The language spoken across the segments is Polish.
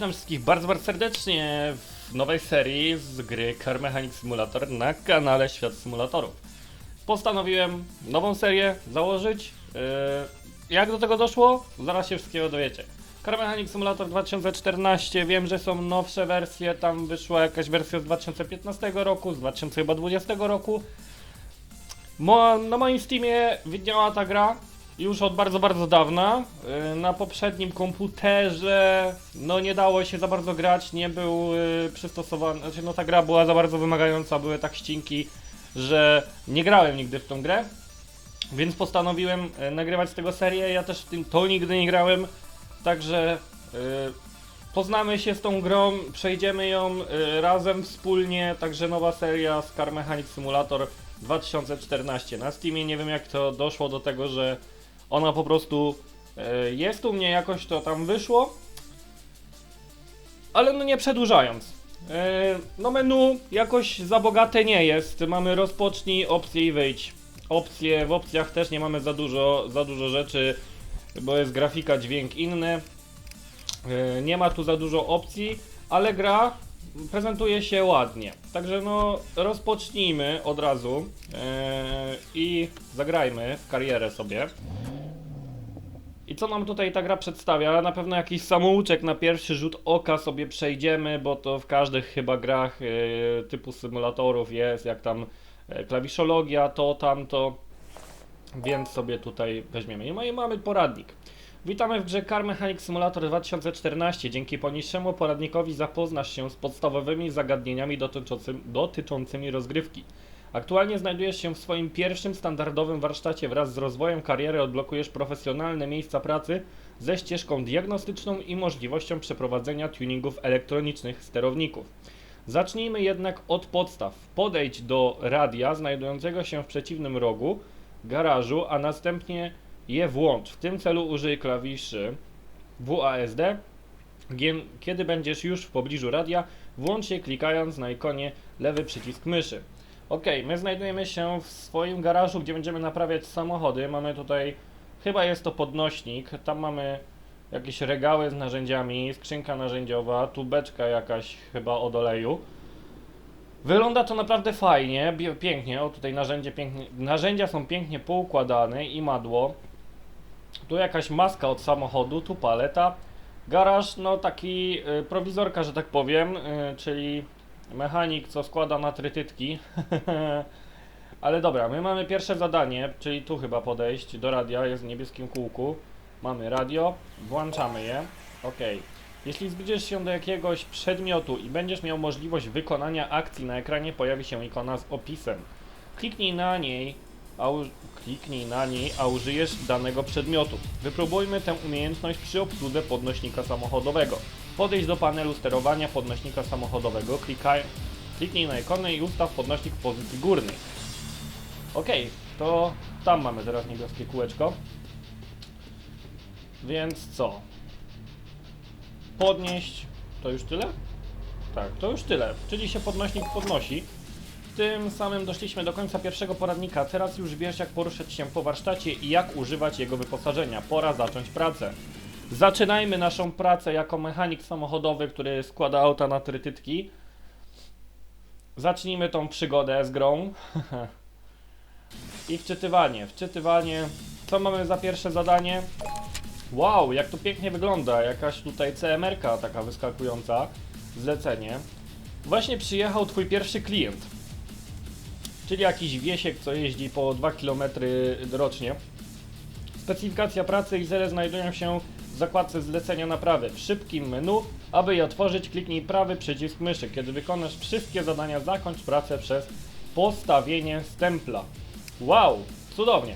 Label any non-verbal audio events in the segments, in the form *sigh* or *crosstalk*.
witam wszystkich bardzo, bardzo serdecznie w nowej serii z gry Car Mechanic Simulator na kanale Świat Simulatorów. Postanowiłem nową serię założyć. Yy, jak do tego doszło? Zaraz się wszystkiego dowiecie. Car Mechanic Simulator 2014, wiem, że są nowsze wersje, tam wyszła jakaś wersja z 2015 roku, z 2020 roku. Mo, na moim Steamie widniała ta gra już od bardzo, bardzo dawna. Yy, Na poprzednim komputerze no nie dało się za bardzo grać, nie był yy, przystosowany, znaczy no ta gra była za bardzo wymagająca, były tak ścinki, że nie grałem nigdy w tą grę. Więc postanowiłem yy, nagrywać z tego serię, ja też w tym to nigdy nie grałem, także poznamy się z tą grą, przejdziemy ją razem, wspólnie, także nowa seria z Car Mechanic Simulator 2014 na Steamie. Nie wiem jak to doszło do tego, że ona po prostu e, jest u mnie jakoś to tam wyszło. Ale no nie przedłużając. E, no menu jakoś za bogate nie jest. Mamy rozpocznij, opcje i wyjdź. Opcje, w opcjach też nie mamy za dużo, za dużo rzeczy, bo jest grafika, dźwięk inny. E, nie ma tu za dużo opcji, ale gra prezentuje się ładnie. Także no rozpocznijmy od razu i zagrajmy w karierę sobie. I co nam tutaj ta gra przedstawia? Na pewno jakiś samouczek na pierwszy rzut oka sobie przejdziemy, bo to w każdych chyba grach e, typu symulatorów jest, jak tam e, klawiszologia, to, tamto. Więc sobie tutaj weźmiemy. I i mamy poradnik. Witamy w grze Car Mechanic Simulator 2014. Dzięki poniższemu poradnikowi zapoznasz się z podstawowymi zagadnieniami dotyczącymi rozgrywki. Aktualnie znajdujesz się w swoim pierwszym standardowym warsztacie. Wraz z rozwojem kariery odblokujesz profesjonalne miejsca pracy ze ścieżką diagnostyczną i możliwością przeprowadzenia tuningów elektronicznych sterowników. Zacznijmy jednak od podstaw. Podejdź do radia znajdującego się w przeciwnym rogu garażu, a następnie je włącz. W tym celu użyj klawiszy WASD. Kiedy będziesz już w pobliżu radia, włącz je klikając na ikonie lewy przycisk myszy. Ok, my znajdujemy się w swoim garażu, gdzie będziemy naprawiać samochody. Mamy tutaj, chyba jest to podnośnik, tam mamy jakieś regały z narzędziami, skrzynka narzędziowa, tubeczka jakaś chyba od oleju. Wygląda to naprawdę fajnie, pięknie. O, tutaj narzędzie pięknie, narzędzia są pięknie poukładane i madło. Tu jakaś maska od samochodu, tu paleta. Garaż, no taki y, prowizorka, że tak powiem, y, czyli mechanik, co składa na trytytki. *laughs* Ale dobra, my mamy pierwsze zadanie, czyli tu chyba podejść do radia, jest w niebieskim kółku. Mamy radio, włączamy je. Ok. Jeśli zbliżysz się do jakiegoś przedmiotu i będziesz miał możliwość wykonania akcji, na ekranie pojawi się ikona z opisem. Kliknij na niej, a u... kliknij na niej, a użyjesz danego przedmiotu. Wypróbujmy tę umiejętność przy obsłudze podnośnika samochodowego. Podejdź do panelu sterowania podnośnika samochodowego, klikaj, kliknij na ikonę i ustaw podnośnik w pozycji górnej. Ok, to tam mamy teraz niebieskie kółeczko. Więc co? Podnieść. To już tyle? Tak, to już tyle. Czyli się podnośnik podnosi. Tym samym doszliśmy do końca pierwszego poradnika. Teraz już wiesz, jak poruszać się po warsztacie i jak używać jego wyposażenia. Pora zacząć pracę. Zaczynajmy naszą pracę jako mechanik samochodowy, który składa auta na trytytki. Zacznijmy tą przygodę z grą. *laughs* I wczytywanie. Wczytywanie. Co mamy za pierwsze zadanie? Wow, jak to pięknie wygląda. Jakaś tutaj CMR-ka taka wyskakująca. Zlecenie. Właśnie przyjechał twój pierwszy klient. Czyli jakiś wiesiek, co jeździ po 2 km rocznie. Specyfikacja pracy i cele znajdują się zakładce zlecenia naprawy. W szybkim menu, aby je otworzyć, kliknij prawy przycisk myszy. Kiedy wykonasz wszystkie zadania, zakończ pracę przez postawienie stempla. Wow, cudownie.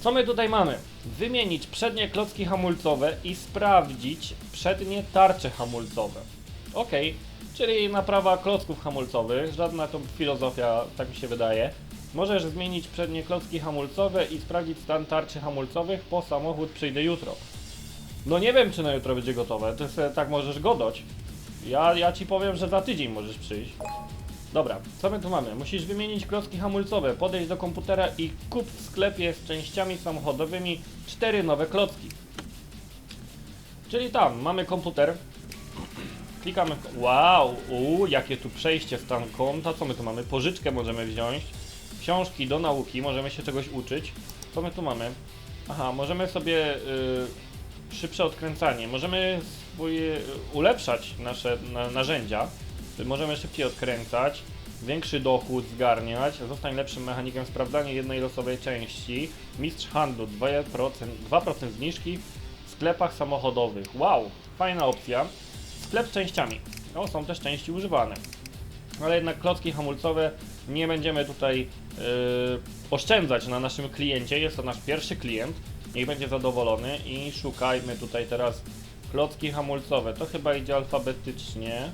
Co my tutaj mamy? Wymienić przednie klocki hamulcowe i sprawdzić przednie tarcze hamulcowe. Ok, czyli naprawa klocków hamulcowych, żadna to filozofia, tak mi się wydaje. Możesz zmienić przednie klocki hamulcowe i sprawdzić stan tarczy hamulcowych, po samochód przyjdę jutro. No nie wiem, czy na jutro będzie gotowe, ty sobie tak możesz godać. Ja, ja ci powiem, że za tydzień możesz przyjść. Dobra, co my tu mamy? Musisz wymienić klocki hamulcowe, podejść do komputera i kup w sklepie z częściami samochodowymi cztery nowe klocki. Czyli tam mamy komputer. Klikamy. Wow, u, jakie tu przejście stan konta. Co my tu mamy? Pożyczkę możemy wziąć. Książki do nauki, możemy się czegoś uczyć. Co my tu mamy? Aha, możemy sobie y, szybsze odkręcanie. Możemy swoje, ulepszać nasze na, narzędzia. Możemy szybciej odkręcać. Większy dochód zgarniać. Zostań lepszym mechanikiem. Sprawdzanie jednej losowej części. Mistrz handlu 2%, 2% zniżki w sklepach samochodowych. Wow, fajna opcja. Sklep z częściami. No, są też części używane. Ale jednak klocki hamulcowe nie będziemy tutaj yy, oszczędzać na naszym kliencie. Jest to nasz pierwszy klient. Niech będzie zadowolony i szukajmy tutaj teraz klocki hamulcowe. To chyba idzie alfabetycznie.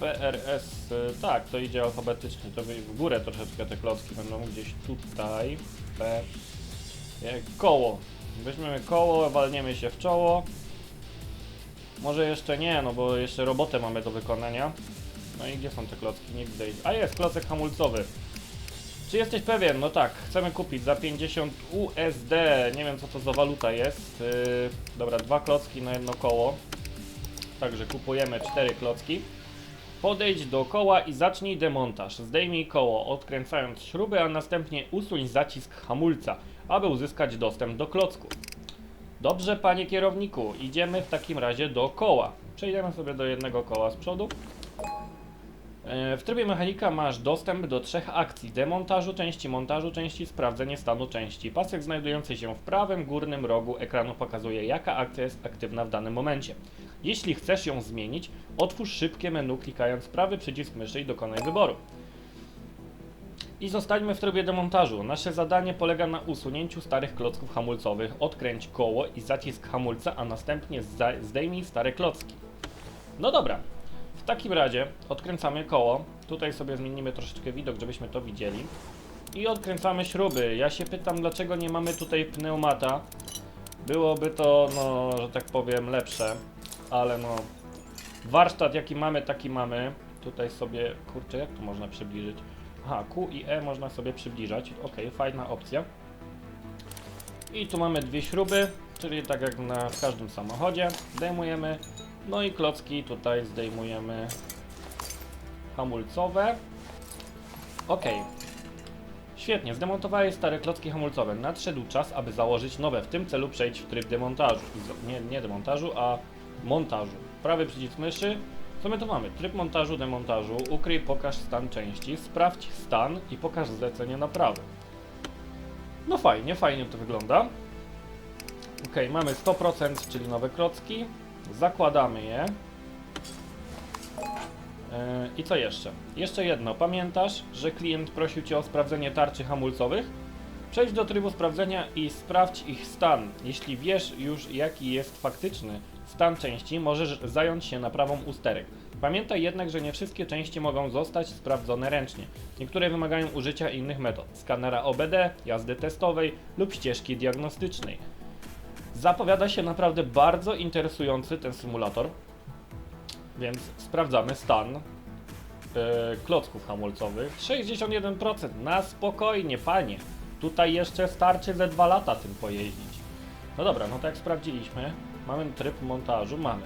PRS, tak, to idzie alfabetycznie. To w górę troszeczkę te klocki będą gdzieś tutaj. P. Jak koło. Weźmiemy koło, walniemy się w czoło. Może jeszcze nie, no bo jeszcze robotę mamy do wykonania. No i gdzie są te klocki? Nie widzę. A jest, klocek hamulcowy. Czy jesteś pewien? No tak, chcemy kupić za 50 USD. Nie wiem co to za waluta jest. Yy, dobra, dwa klocki na jedno koło. Także kupujemy cztery klocki. Podejdź do koła i zacznij demontaż. Zdejmij koło, odkręcając śruby, a następnie usuń zacisk hamulca, aby uzyskać dostęp do klocku. Dobrze, panie kierowniku, idziemy w takim razie do koła. Przejdziemy sobie do jednego koła z przodu. E, W trybie mechanika masz dostęp do trzech akcji: demontażu części, montażu części, sprawdzenie stanu części. Pasek znajdujący się w prawym górnym rogu ekranu pokazuje, jaka akcja jest aktywna w danym momencie. Jeśli chcesz ją zmienić, otwórz szybkie menu klikając prawy przycisk myszy i dokonaj wyboru. I zostańmy w trybie demontażu. Nasze zadanie polega na usunięciu starych klocków hamulcowych. Odkręć koło i zacisk hamulca, a następnie zdejmij stare klocki. No dobra. Takim razie odkręcamy koło. Tutaj sobie zmienimy troszeczkę widok, żebyśmy to widzieli. I odkręcamy śruby. Ja się pytam, dlaczego nie mamy tutaj pneumata. Byłoby to, no, że tak powiem, lepsze. Ale no, warsztat jaki mamy, taki mamy. Tutaj sobie, kurczę, jak to można przybliżyć? Aha, Q i E można sobie przybliżać. Ok, fajna opcja. I tu mamy dwie śruby, czyli tak jak na w każdym samochodzie. Zdejmujemy. No i klocki tutaj zdejmujemy hamulcowe. Ok. Świetnie, zdemontowałeś stare klocki hamulcowe. Nadszedł czas, aby założyć nowe. W tym celu przejdź w tryb demontażu. Nie, nie demontażu, a montażu. Prawy przycisk myszy. Co my tu mamy? Tryb montażu, demontażu. Ukryj, pokaż stan części. Sprawdź stan i pokaż zlecenie naprawy. No fajnie, fajnie to wygląda. Ok, mamy 100%, czyli nowe klocki. Zakładamy je. Yy, I co jeszcze? Jeszcze jedno. Pamiętasz, że klient prosił Cię o sprawdzenie tarczy hamulcowych? Przejdź do trybu sprawdzenia i sprawdź ich stan. Jeśli wiesz już jaki jest faktyczny stan części, możesz zająć się naprawą usterek. Pamiętaj jednak, że nie wszystkie części mogą zostać sprawdzone ręcznie. Niektóre wymagają użycia innych metod. Skanera OBD, jazdy testowej lub ścieżki diagnostycznej. Zapowiada się naprawdę bardzo interesujący ten symulator. Więc sprawdzamy stan e, klocków hamulcowych. 61% na spokojnie, panie. Tutaj jeszcze starczy ze 2 lata tym pojeździć. No dobra, no tak jak sprawdziliśmy, mamy tryb montażu, mamy.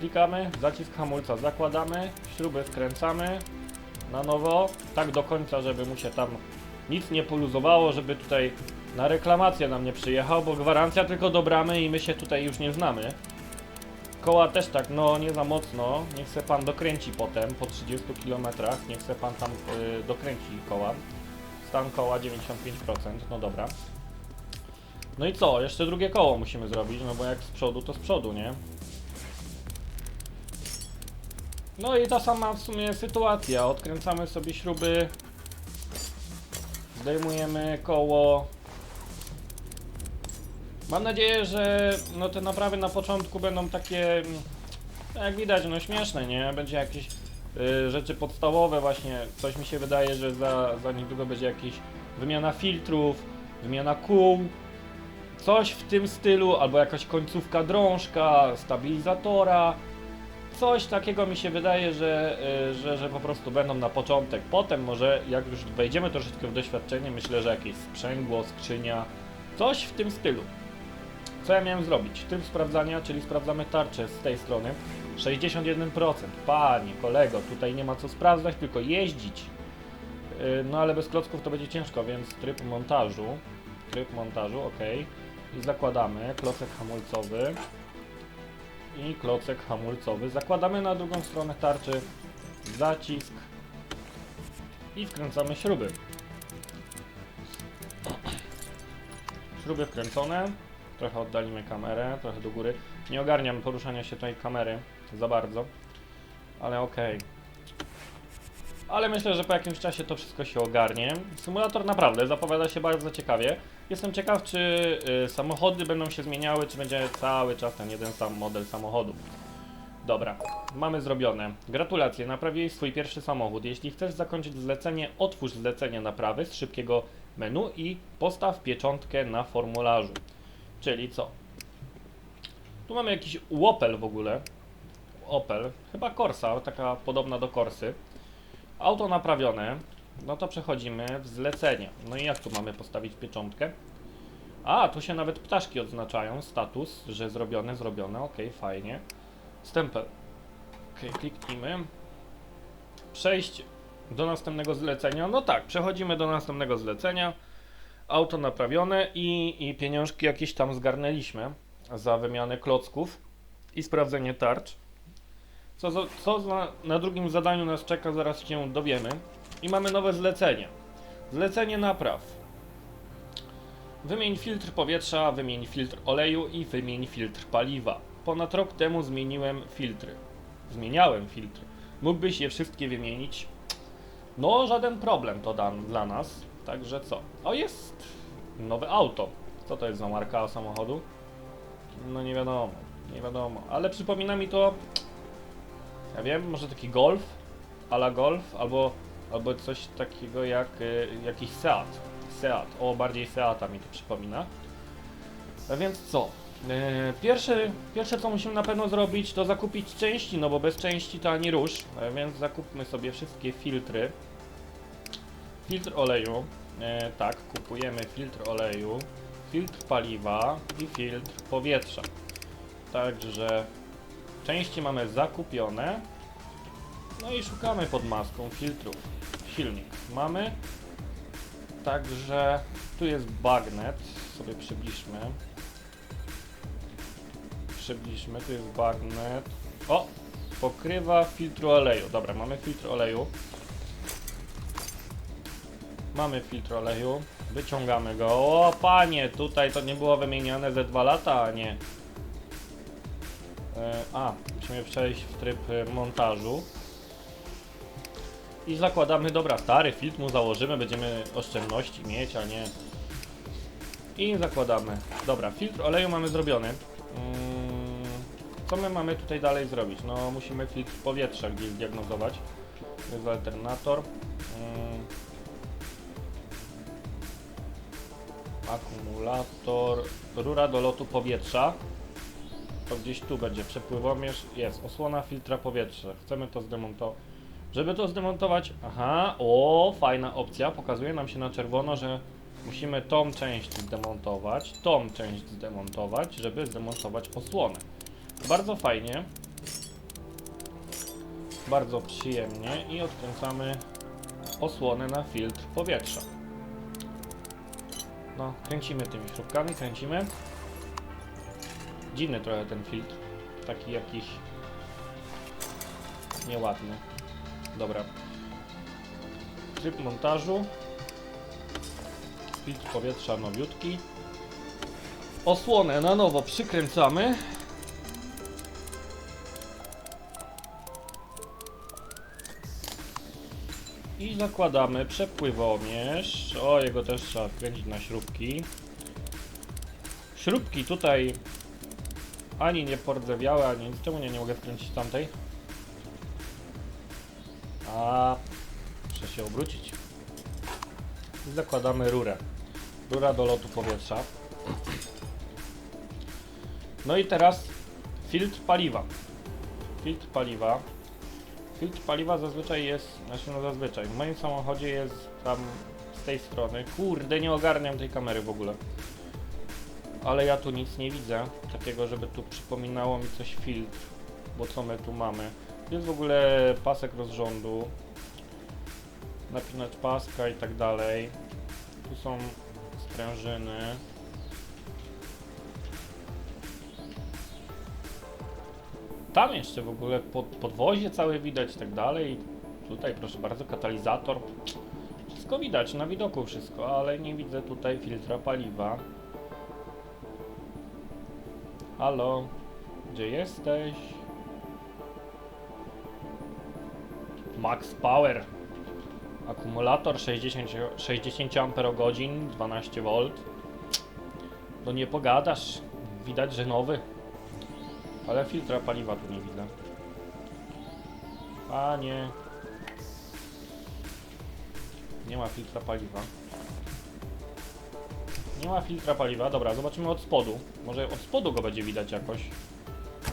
Klikamy, zacisk hamulca zakładamy, śruby wkręcamy na nowo, tak do końca, żeby mu się tam nic nie poluzowało, żeby tutaj na reklamację nam nie przyjechał, bo gwarancja tylko do bramy i my się tutaj już nie znamy. Koła też tak, no nie za mocno. Niech se pan dokręci potem po 30 km. Niech se pan tam y, dokręci koła. Stan koła 95%, no dobra. No i co? Jeszcze drugie koło musimy zrobić, no bo jak z przodu, to z przodu, nie? No i ta sama w sumie sytuacja. Odkręcamy sobie śruby. Zdejmujemy koło. Mam nadzieję, że no te naprawy na początku będą takie, mm, jak widać, no śmieszne, nie? Będzie jakieś y, rzeczy podstawowe właśnie. Coś mi się wydaje, że za, za niedługo będzie jakieś wymiana filtrów, wymiana kół, coś w tym stylu, albo jakaś końcówka drążka, stabilizatora. Coś takiego mi się wydaje, że, y, że, że po prostu będą na początek. Potem może, jak już wejdziemy troszeczkę w doświadczenie, myślę, że jakieś sprzęgło, skrzynia, coś w tym stylu. Co ja miałem zrobić? Tryb sprawdzania, czyli sprawdzamy tarczę z tej strony. 61%. Panie, kolego, tutaj nie ma co sprawdzać, tylko jeździć. Yy, No ale bez klocków to będzie ciężko, więc tryb montażu. Tryb montażu, ok. I zakładamy klocek hamulcowy. I klocek hamulcowy. Zakładamy na drugą stronę tarczy zacisk. I wkręcamy śruby. Śruby wkręcone. Trochę oddalimy kamerę, trochę do góry. Nie ogarniam poruszania się tej kamery za bardzo. Ale okej. Ale myślę, że po jakimś czasie to wszystko się ogarnie. Symulator naprawdę zapowiada się bardzo ciekawie. Jestem ciekaw, czy y, samochody będą się zmieniały, czy będzie cały czas ten jeden sam model samochodu. Dobra, mamy zrobione. Gratulacje, naprawiłeś swój pierwszy samochód. Jeśli chcesz zakończyć zlecenie, otwórz zlecenie naprawy z szybkiego menu i postaw pieczątkę na formularzu. Czyli co? Tu mamy jakiś Opel w ogóle. Opel, chyba Corsa, taka podobna do Corsy. Auto naprawione. No to przechodzimy w zlecenie. No i jak tu mamy postawić pieczątkę? A, tu się nawet ptaszki odznaczają, status, że zrobione, zrobione, ok, fajnie. Stempel. Ok, kliknijmy. Przejść do następnego zlecenia. No tak, przechodzimy do następnego zlecenia. Auto naprawione i, i pieniążki jakieś tam zgarnęliśmy za wymianę klocków i sprawdzenie tarcz. Co, co za, na drugim zadaniu nas czeka, zaraz się dowiemy. I mamy nowe zlecenie. Zlecenie napraw. Wymień filtr powietrza, wymień filtr oleju i wymień filtr paliwa. Ponad rok temu zmieniłem filtry. Zmieniałem filtry. Mógłbyś je wszystkie wymienić? No, żaden problem to dan dla nas. Także co? O, jest nowe auto. Co to jest za marka samochodu? No nie wiadomo, nie wiadomo. Ale przypomina mi to, ja wiem, może taki Golf, ala Golf, albo, albo coś takiego jak y, jakiś Seat. Seat, o bardziej Seata mi to przypomina. A więc co? E, Pierwsze, pierwsze co musimy na pewno zrobić to zakupić części, no bo bez części to ani rusz, więc zakupmy sobie wszystkie filtry. Filtr oleju, e, tak, kupujemy filtr oleju, filtr paliwa i filtr powietrza. Także części mamy zakupione. No i szukamy pod maską filtrów. Silnik mamy. Także tu jest bagnet, sobie przybliżmy. Przybliżmy, tu jest bagnet. O! Pokrywa filtru oleju. Dobra, mamy filtr oleju. Mamy filtr oleju. Wyciągamy go. O panie, tutaj to nie było wymieniane ze dwa lata, a nie. E, a, musimy przejść w tryb e, montażu. I zakładamy, dobra, stary filtr mu założymy, będziemy oszczędności mieć, a nie. I zakładamy. Dobra, filtr oleju mamy zrobiony. Mm, co my mamy tutaj dalej zrobić? No, musimy filtr powietrza gdzieś zdiagnozować. To jest alternator. Akumulator. Rura do lotu powietrza. To gdzieś tu będzie przepływomierz. Jest, osłona filtra powietrza. Chcemy to zdemontować. Żeby to zdemontować, aha, o, fajna opcja, pokazuje nam się na czerwono, że musimy tą część zdemontować, tą część zdemontować, żeby zdemontować osłonę. Bardzo fajnie, bardzo przyjemnie i odkręcamy osłonę na filtr powietrza. No, kręcimy tymi śrubkami, kręcimy. Dziwny trochę ten filtr, taki jakiś nieładny. Dobra. Tryb montażu. Filtr powietrza nowiutki. Osłonę na nowo przykręcamy. I zakładamy przepływomierz. O, jego też trzeba wkręcić na śrubki. Śrubki tutaj ani nie pordzewiałe, ani nic. Czemu nie, nie mogę wkręcić tamtej? A muszę się obrócić. I zakładamy rurę. Rura do lotu powietrza. No i teraz filtr paliwa. Filtr paliwa. Filtr paliwa zazwyczaj jest, znaczy no zazwyczaj, w moim samochodzie jest tam z tej strony. Kurde, nie ogarniam tej kamery w ogóle. Ale ja tu nic nie widzę, takiego, żeby tu przypominało mi coś filtr, bo co my tu mamy? Jest w ogóle pasek rozrządu, napinacz paska i tak dalej. Tu są sprężyny. Tam jeszcze w ogóle pod, podwozie całe widać i tak dalej. Tutaj proszę bardzo, katalizator. Wszystko widać, na widoku wszystko, ale nie widzę tutaj filtra paliwa. Halo, gdzie jesteś? Max Power. Akumulator 60, 60 Ah, 12 V. No nie pogadasz. Widać, że nowy. Ale filtra paliwa tu nie widzę. Panie. Nie ma filtra paliwa. Nie ma filtra paliwa. Dobra, zobaczymy od spodu. Może od spodu go będzie widać jakoś.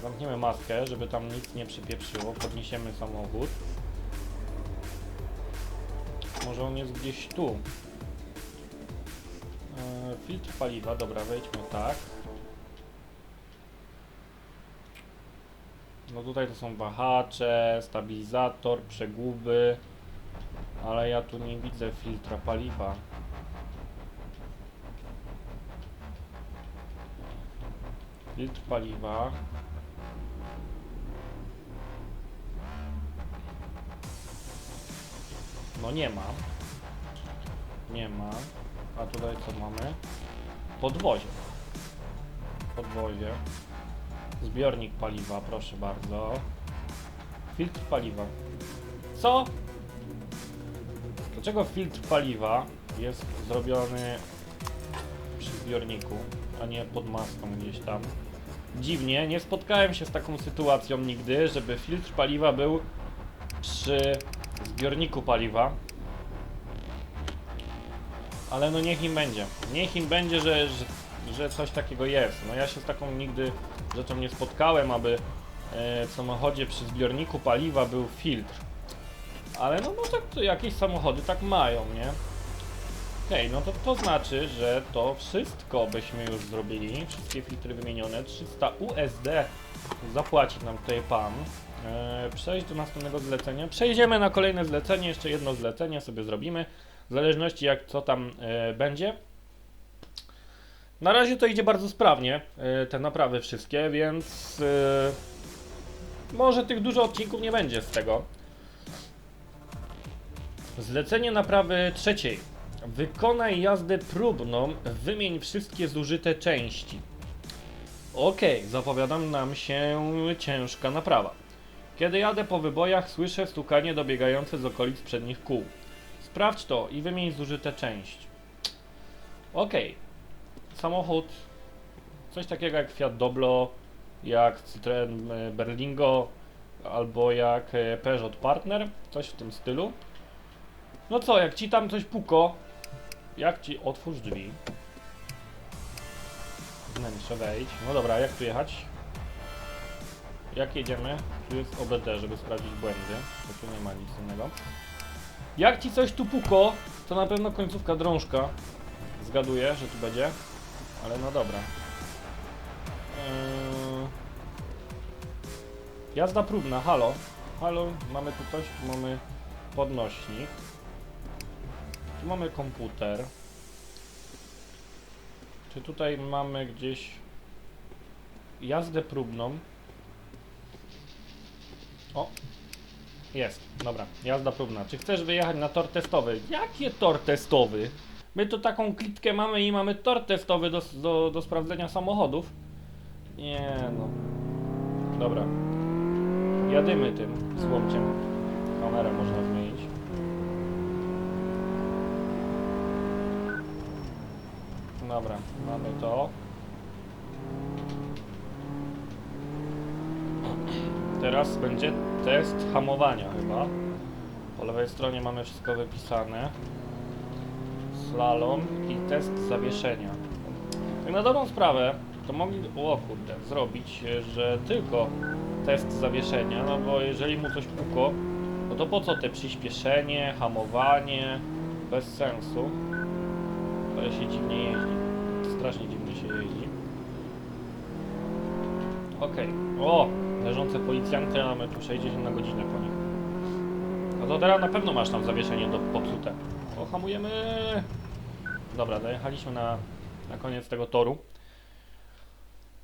Zamkniemy maskę, żeby tam nic nie przypieprzyło. Podniesiemy samochód. Może on jest gdzieś tu. Eee, filtr paliwa, dobra, wejdźmy tak. No tutaj to są wahacze, stabilizator, przeguby. Ale ja tu nie widzę filtra paliwa. Filtr paliwa. No nie ma. Nie ma. A tutaj co mamy? Podwozie. Podwozie. Zbiornik paliwa, proszę bardzo. Filtr paliwa. Co? Dlaczego filtr paliwa jest zrobiony przy zbiorniku, a nie pod maską gdzieś tam? Dziwnie, nie spotkałem się z taką sytuacją nigdy, żeby filtr paliwa był przy zbiorniku paliwa. Ale no niech im będzie. Niech im będzie, że, że, że coś takiego jest. No ja się z taką nigdy rzeczą nie spotkałem, aby e, w samochodzie przy zbiorniku paliwa był filtr. Ale no, no tak jakieś samochody tak mają, nie? Okej, no to to znaczy, że to wszystko byśmy już zrobili. Wszystkie filtry wymienione. 300 USD zapłaci nam tutaj pan. E, przejść do następnego zlecenia. Przejdziemy na kolejne zlecenie. Jeszcze jedno zlecenie sobie zrobimy. W zależności jak co tam e, będzie. Na razie to idzie bardzo sprawnie, e, te naprawy wszystkie, więc e, może tych dużo odcinków nie będzie z tego. Zlecenie naprawy trzeciej. Wykonaj jazdę próbną, wymień wszystkie zużyte części. Okej, zapowiadam nam się ciężka naprawa. Kiedy jadę po wybojach, słyszę stukanie dobiegające z okolic przednich kół. Sprawdź to i wymień zużyte części. Okej. Samochód, coś takiego jak Fiat Doblo, jak Citroen e, Berlingo, albo jak e, Peugeot Partner, coś w tym stylu. No co, jak ci tam coś puko, jak ci otwórz drzwi, wnętrze wejdź, no dobra, jak tu jechać? Jak jedziemy? Tu jest OBD, żeby sprawdzić błędy, bo tu nie ma nic innego. Jak ci coś tu puko, to na pewno końcówka drążka. Zgaduję, że tu będzie, ale no dobra. Eee... Jazda próbna, halo. Halo, mamy tu coś, tu mamy podnośnik. Tu mamy komputer. Czy tutaj mamy gdzieś jazdę próbną? O! Jest, dobra, jazda próbna. Czy chcesz wyjechać na tor testowy? Jakie tor testowy? My tu taką klitkę mamy i mamy tor testowy do, do, do sprawdzenia samochodów. Nie no. Dobra. Jadymy tym złomciem. Kamerę można zmienić. Dobra, mamy to. Teraz będzie test hamowania chyba. Po lewej stronie mamy wszystko wypisane. Slalom i test zawieszenia. Tak na dobrą sprawę, to mogli, o kurde, zrobić, e, że tylko test zawieszenia, no bo jeżeli mu coś puko, no to po co te przyspieszenie, hamowanie, bez sensu. Ale się dziwnie jeździ. Strasznie dziwnie się jeździ. Okej. O! Leżące policjanty, a my tu 60 na godzinę po nich. No to teraz na pewno masz tam zawieszenie do popsute. Hamujemy! Dobra, dojechaliśmy na, na koniec tego toru.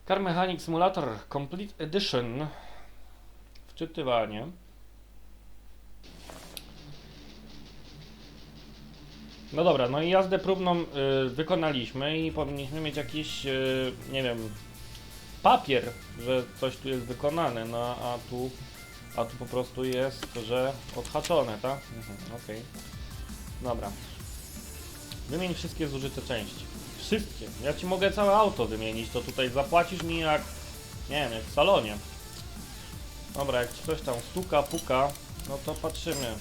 Car Mechanic Simulator Complete Edition. Wczytywanie. No dobra, no i jazdę próbną y, wykonaliśmy i powinniśmy mieć jakiś, y, nie wiem, papier, że coś tu jest wykonane, no a tu, a tu po prostu jest, że odhaczone, tak? Mhm, okej. Dobra. Wymień wszystkie zużyte części. Wszystkie. Ja ci mogę całe auto wymienić, to tutaj zapłacisz mi jak, nie wiem, jak w salonie. Dobra, jak ci coś tam stuka, puka, no to patrzymy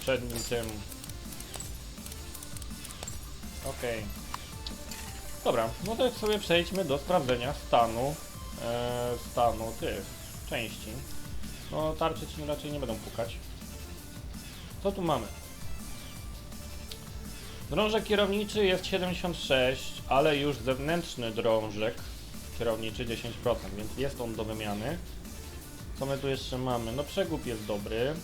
przednim tym. Okej. Dobra, no to sobie przejdźmy do sprawdzenia stanu, e, stanu tych części. No tarcze ci raczej nie będą pukać. Co tu mamy? Drążek kierowniczy jest 76, ale już zewnętrzny drążek kierowniczy 10%, więc jest on do wymiany. Co my tu jeszcze mamy? No przegub jest dobry.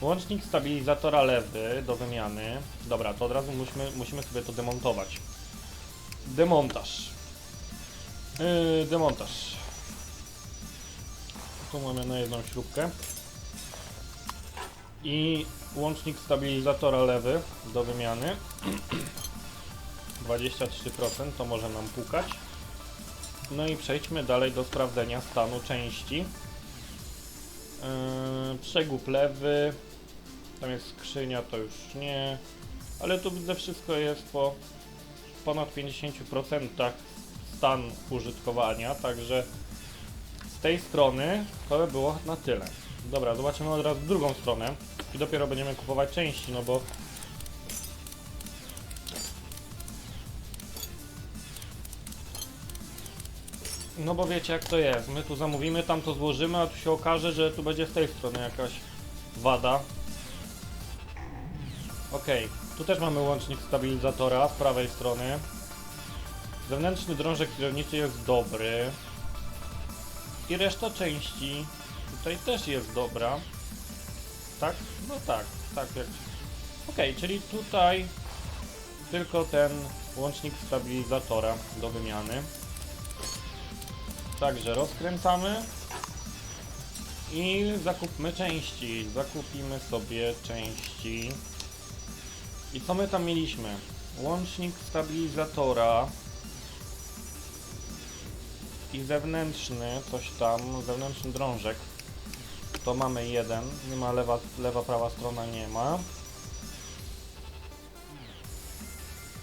Łącznik stabilizatora lewy do wymiany. Dobra, to od razu musimy, musimy sobie to demontować. Demontaż. Yy, demontaż. Tu mamy na jedną śrubkę. I łącznik stabilizatora lewy do wymiany. 23% to może nam pukać. No i przejdźmy dalej do sprawdzenia stanu części. Yy, przegub lewy. Tam jest skrzynia, to już nie. Ale tu widzę wszystko jest po ponad 50% stan użytkowania, także z tej strony to by było na tyle. Dobra, zobaczymy od razu drugą stronę i dopiero będziemy kupować części, no bo No bo wiecie jak to jest, my tu zamówimy, tam to złożymy, a tu się okaże, że tu będzie z tej strony jakaś wada. Okej, tu też mamy łącznik stabilizatora z prawej strony. Zewnętrzny drążek kierowniczy jest dobry. I reszta części tutaj też jest dobra. Tak? No tak, tak jak... Okej, czyli tutaj tylko ten łącznik stabilizatora do wymiany. Także rozkręcamy i zakupmy części. Zakupimy sobie części. I co my tam mieliśmy? Łącznik stabilizatora i zewnętrzny, coś tam, zewnętrzny drążek. To mamy jeden, nie ma lewa, lewa, prawa strona nie ma.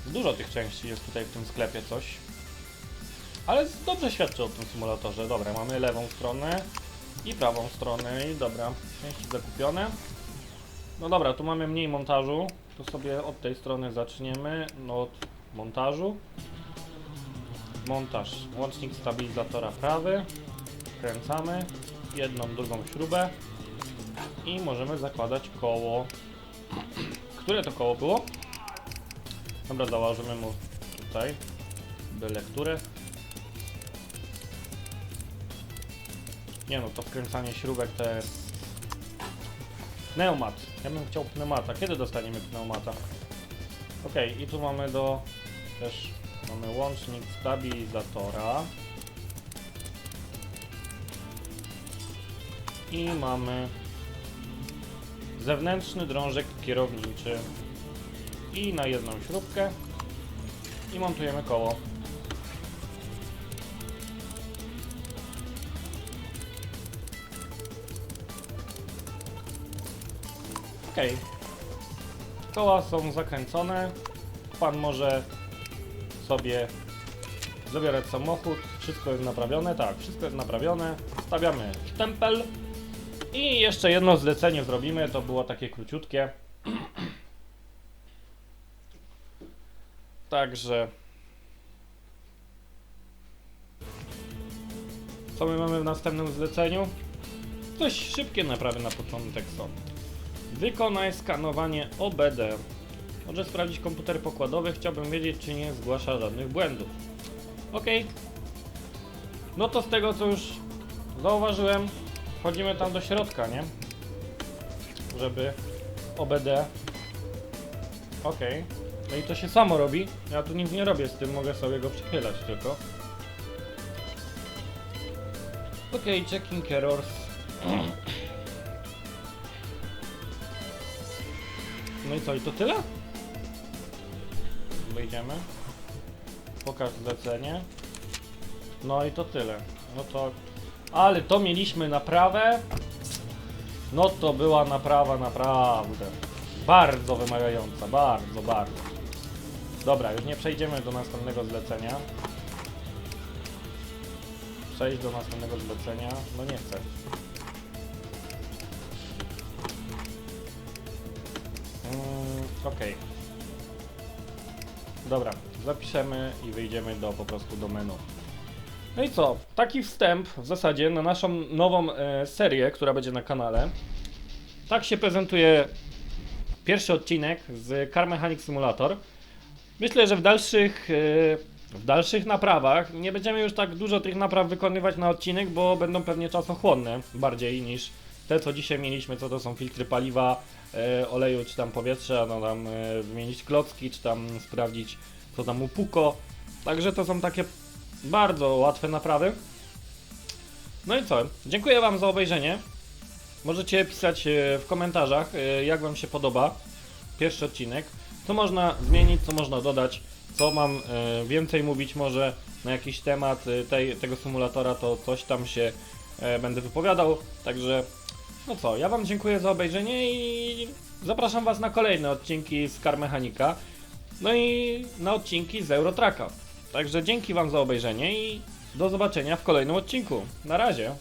Dużo tych części jest tutaj w tym sklepie coś. Ale dobrze świadczy o tym symulatorze. Dobra, mamy lewą stronę i prawą stronę i dobra, części zakupione. No dobra, tu mamy mniej montażu. To sobie od tej strony zaczniemy. No od montażu. Montaż. Łącznik stabilizatora prawy. Kręcamy. Jedną, drugą śrubę. I możemy zakładać koło. Które to koło było? Dobra, założymy mu tutaj. Byle które. Nie no, to wkręcanie śrubek to jest... Pneumat. Ja bym chciał pneumata. Kiedy dostaniemy pneumata? Okej, i tu mamy do... też mamy łącznik stabilizatora. I mamy zewnętrzny drążek kierowniczy. I na jedną śrubkę. I montujemy koło. Okej. Koła są zakręcone. Pan może sobie zabierać samochód. Wszystko jest naprawione. Tak, wszystko jest naprawione. Stawiamy stempel. I jeszcze jedno zlecenie zrobimy. To było takie króciutkie. Także. Co my mamy w następnym zleceniu? Coś szybkie naprawy na początek są. Wykonaj skanowanie OBD. Może sprawdzić komputer pokładowy. Chciałbym wiedzieć, czy nie zgłasza żadnych błędów. Ok. No to z tego co już zauważyłem, wchodzimy tam do środka, nie? Żeby OBD. Okej. No i to się samo robi. Ja tu nic nie robię z tym, mogę sobie go przychylać tylko. Okej, checking errors. No i co, i to tyle? Wyjdziemy. Pokaż zlecenie. No i to tyle. No to... Ale to mieliśmy naprawę. No to była naprawa naprawdę. Bardzo wymagająca, bardzo, bardzo. Dobra, już nie przejdziemy do następnego zlecenia. Przejść do następnego zlecenia. No nie chcę. Mm, Okej. Dobra, zapiszemy i wyjdziemy do po prostu do menu. No i co? Taki wstęp w zasadzie na naszą nową e, serię, która będzie na kanale. Tak się prezentuje pierwszy odcinek z Car Mechanic Simulator. Myślę, że w dalszych, e, w dalszych naprawach nie będziemy już tak dużo tych napraw wykonywać na odcinek, bo będą pewnie czasochłonne bardziej niż te, co dzisiaj mieliśmy, co to są filtry paliwa, e, oleju czy tam powietrza, no tam e, wymienić klocki, czy tam sprawdzić, co tam upuko. Także to są takie bardzo łatwe naprawy. No i co? Dziękuję Wam za obejrzenie. Możecie pisać e, w komentarzach, e, jak Wam się podoba pierwszy odcinek. Co można zmienić, co można dodać, co mam e, więcej mówić może na jakiś temat tej, tego symulatora, to coś tam się będę wypowiadał. Także, no co, ja Wam dziękuję za obejrzenie i zapraszam Was na kolejne odcinki z Car Mechanika. No i na odcinki z Eurotraka. Także dzięki Wam za obejrzenie i do zobaczenia w kolejnym odcinku. Na razie.